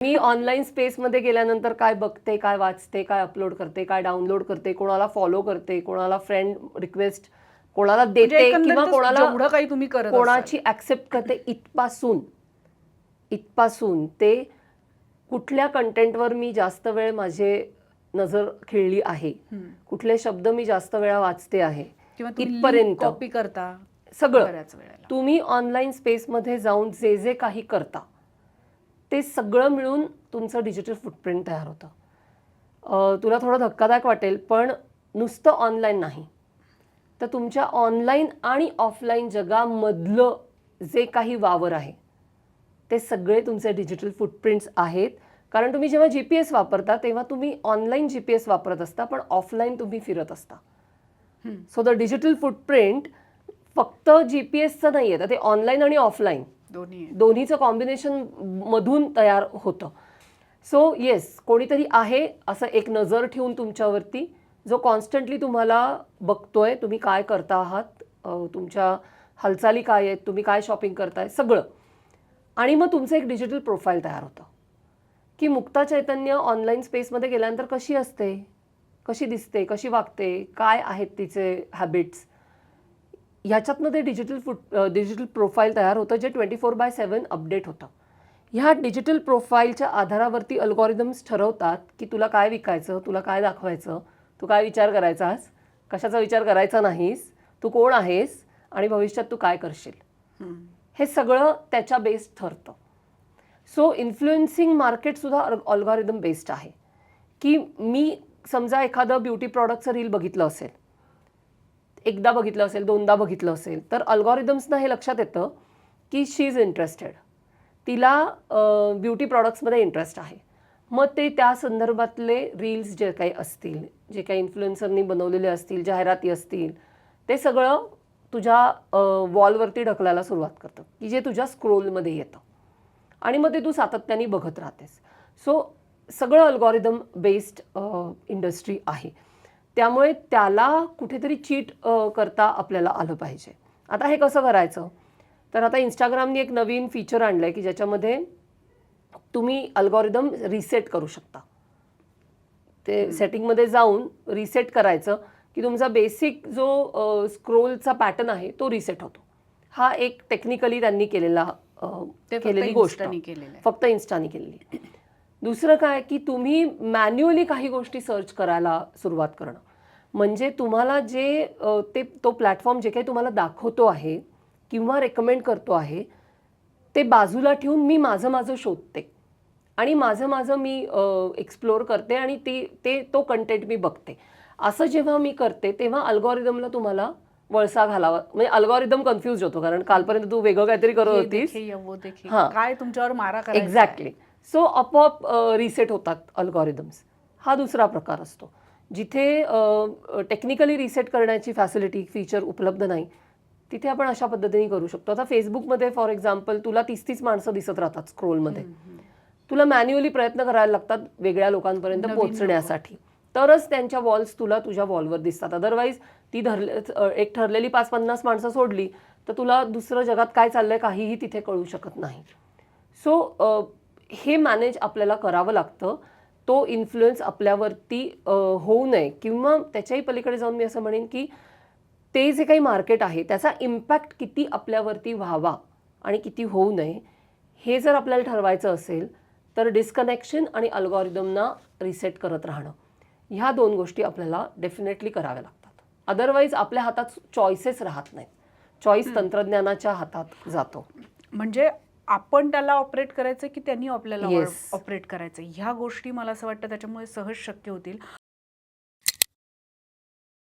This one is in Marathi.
मी ऑनलाईन स्पेसमध्ये गेल्यानंतर काय बघते काय वाचते काय अपलोड करते काय डाउनलोड करते कोणाला फॉलो करते कोणाला फ्रेंड रिक्वेस्ट कोणाला म्हणजे देते किंवा कोणाला जेवढं काही तुम्ही करत. कोणाची ऍक्सेप्ट करते इथपासून इथपासून ते कुठल्या कंटेंटवर मी जास्त वेळ माझे नजर खिळली आहे. कुठले शब्द मी जास्त वेळा वाचते आहे इथपर्यंत कॉपी करता सगळं तुम्ही ऑनलाईन स्पेसमध्ये जाऊन जे जे काही करता ते सगळं मिळून तुमचं डिजिटल फुटप्रिंट तयार होतं तुला थोडं धक्कादायक वाटेल पण नुसतं ऑनलाईन नाही तर तुमच्या ऑनलाईन आणि ऑफलाईन जगामधलं जे काही वावर आहे ते सगळे तुमचे डिजिटल फुटप्रिंट्स आहेत कारण तुम्ही जेव्हा जी पी एस वापरता तेव्हा तुम्ही ऑनलाईन जी पी एस वापरत असता पण ऑफलाईन तुम्ही फिरत असता. सो द डिजिटल फुटप्रिंट फक्त जी पी एसचं नाही आहे तर ते ऑनलाईन आणि ऑफलाईन. दोन्हीचं कॉम्बिनेशन मधून तयार होतं. सो येस कोणीतरी आहे असं एक नजर ठेवून तुमच्यावरती जो कॉन्स्टंटली तुम्हाला बघतोय तुम्ही काय करता आहात तुमच्या हालचाली काय आहेत तुम्ही काय शॉपिंग करताय सगळं. आणि मग तुमचं एक डिजिटल प्रोफाईल तयार होतं. की मुक्ता चैतन्य ऑनलाईन स्पेसमध्ये गेल्यानंतर कशी असते? कशी दिसते? कशी वागते? काय आहेत तिचे हॅबिट्स ह्याच्यातनं ते डिजिटल फुट डिजिटल प्रोफाईल तयार होतं जे twenty four by seven update होतं. ह्या डिजिटल प्रोफाईलच्या आधारावरती अल्गोरिदम्स ठरवतात की तुला काय विकायचं तुला काय दाखवायचं तू काय विचार करायचास कशाचा विचार करायचा नाहीस तू कोण आहेस आणि भविष्यात तू काय करशील. हे सगळं त्याच्या बेस्ड ठरतं. सो इन्फ्लुएन्सिंग मार्केटसुद्धा अल्गोरिदम बेस्ड आहे. की मी समजा एखादं ब्युटी प्रॉडक्टचं रील बघितलं असेल एकदा बघितलं असेल दोनदा बघितलं असेल तर अल्गॉरिदम्सना हे लक्षात येतं की शी इज इंटरेस्टेड तिला ब्युटी प्रॉडक्ट्समध्ये इंटरेस्ट आहे. मग ते त्या संदर्भातले रील्स जे काही असतील जे काही इन्फ्लुएन्सरनी बनवलेले असतील जाहिराती असतील ते सगळं तुझ्या वॉलवरती ढकलायला सुरुवात करतं की जे तुझ्या स्क्रोलमध्ये येतं. आणि मग ते तू सातत्याने बघत राहतेस. सो सगळं अल्गोरिदम बेस्ड इंडस्ट्री आहे. त्यामुळे त्याला कुठेतरी चीट करता आपल्याला आलं पाहिजे. आता हे कसं करायचं? तर आता इंस्टाग्रामने एक नवीन फीचर आणलं आहे की ज्याच्यामध्ये तुम्ही अल्गोरिदम रिसेट करू शकता. ते सेटिंगमध्ये जाऊन रिसेट करायचं की तुमचा बेसिक जो स्क्रोलचा पॅटर्न आहे तो रिसेट होतो. हा एक टेक्निकली त्यांनी केलेला केलेली गोष्ट. फक्त इन्स्टाने केलेली दुसरं काय की तुम्ही मॅन्युअली काही गोष्टी सर्च करायला सुरुवात करणं म्हणजे तुम्हाला जे ते तो प्लॅटफॉर्म जे काही तुम्हाला दाखवतो आहे किंवा रेकमेंड करतो आहे ते बाजूला ठेवून मी माझं माझं शोधते आणि माझं माझं मी एक्सप्लोअर करते आणि ती ते तो कंटेंट मी बघते असं जेव्हा मी करते तेव्हा अल्गोरिदमला तुम्हाला वळसा घालावा म्हणजे अल्गोरिदम कन्फ्युज होतो कारण कालपर्यंत तू वेगळं काहीतरी करत होतीस. हां. काय तुमच्यावर मारा? एक्झॅक्टली सो आपोआप रिसेट होतात अल्गोरिदम्स हा दुसरा प्रकार असतो. जिथे टेक्निकली रिसेट करण्याची फॅसिलिटी फीचर उपलब्ध नाही तिथे आपण अशा पद्धतीने करू शकतो. आता फेसबुकमध्ये फॉर एक्झाम्पल तुला तीस तीस माणसं दिसत राहतात स्क्रोलमध्ये तुला मॅन्युअली प्रयत्न करायला लागतात वेगळ्या लोकांपर्यंत पोहोचण्यासाठी. तरच त्यांच्या वॉल्स तुला तुझ्या वॉलवर दिसतात. अदरवाईज ती धरले एक ठरलेली पाच पन्नास माणसं सोडली तर तुला दुसरं जगात काय चाललंय काहीही तिथे कळू शकत नाही. सो हे मॅनेज आपल्याला करावं लागतं. तो इन्फ्लुएन्स आपल्यावरती होऊ नये. किंवा त्याच्याही पलीकडे जाऊन मी असं म्हणेन की ते जे काही मार्केट आहे त्याचा इम्पॅक्ट किती आपल्यावरती व्हावा आणि किती होऊ नये हे जर आपल्याला ठरवायचं असेल तर डिस्कनेक्शन आणि अल्गोरिदमना रिसेट करत राहणं. ह्या दोन गोष्टी आपल्याला डेफिनेटली कराव्या लागतात. अदरवाईज आपल्या हातात चॉईसेस राहत नाहीत. चॉईस तंत्रज्ञानाच्या हातात जातो. म्हणजे आपण त्याला ऑपरेट करायचं की त्यांनी आपल्याला. ऑपरेट करायचं ह्या गोष्टी मला असं वाटतं त्याच्यामुळे सहज शक्य होतील